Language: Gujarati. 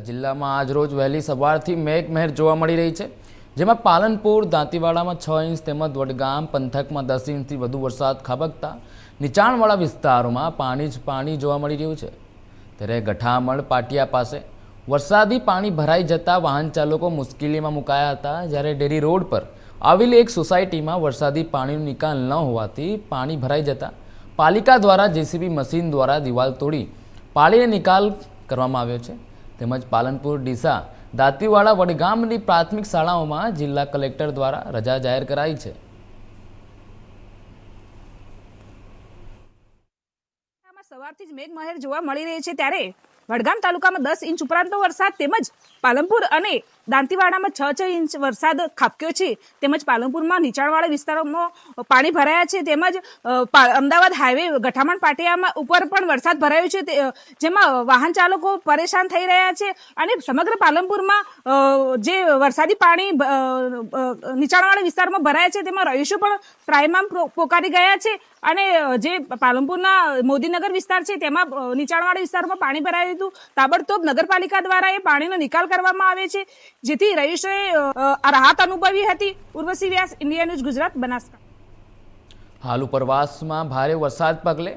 જિલ્લામાં આજરોજ વહેલી સવારથી મેઘમહેર જોવા મળી રહી છે, જેમાં પાલનપુર, દાંતીવાડામાં છ ઇંચ તેમજ વડગામ પંથકમાં દસ ઇંચથી વધુ વરસાદ ખાબકતા નીચાણવાળા વિસ્તારોમાં પાણી જ પાણી જોવા મળી રહ્યું છે. ત્યારે ગઠામણ પાટિયા પાસે વરસાદી પાણી ભરાઈ જતા વાહન ચાલકો મુશ્કેલીમાં મુકાયા હતા, જ્યારે ડેરી રોડ પર આવેલી એક સોસાયટીમાં વરસાદી પાણીનો નિકાલ ન હોવાથી પાણી ભરાઈ જતા પાલિકા દ્વારા જેસીબી મશીન દ્વારા દિવાલ તોડી પાણીનો નિકાલ કરવામાં આવ્યો છે. તેમજ પાલનપુર, ડીસા, દાંતીવાડા વડગામની પ્રાથમિક શાળાઓમાં જિલ્લા કલેક્ટર દ્વારા રજા જાહેર કરાઈ છે. સવારથી જ મેઘમહેર જોવા મળી રહી છે ત્યારે વડગામ તાલુકામાં દસ ઇંચ ઉપરાંતનો વરસાદ તેમજ પાલનપુર અને દાંતીવાડામાં છ છ ઇંચ વરસાદ ખાબક્યો છે. તેમજ પાલનપુરમાં નીચાણવાળા વિસ્તારોમાં પાણી ભરાયા છે. તેમજ અમદાવાદ હાઈવે ગઠામણ પાટિયામાં ઉપર પણ વરસાદ ભરાયો છે. જેમાં વાહન ચાલકો પરેશાન થઈ રહ્યા છે અને સમગ્ર પાલનપુરમાં જે વરસાદી પાણી નીચાણવાળા વિસ્તારમાં ભરાયા છે તેમાં રહીશો પણ ટ્રાયમાં પોકારી ગયા છે અને જે પાલનપુરના મોદીનગર વિસ્તાર છે તેમાં નીચાણવાળા વિસ્તારમાં પાણી ભરાયું હતું. તાબડતોબ નગરપાલિકા દ્વારા એ પાણીનો નિકાલ કરવામાં આવે છે. જેથી અ, રાહત અનુભવી હતી. Urvashi Vyas India news Gujarat Banaskantha. હાલ ઉપરવાસમાં ભારે વરસાદ પગલે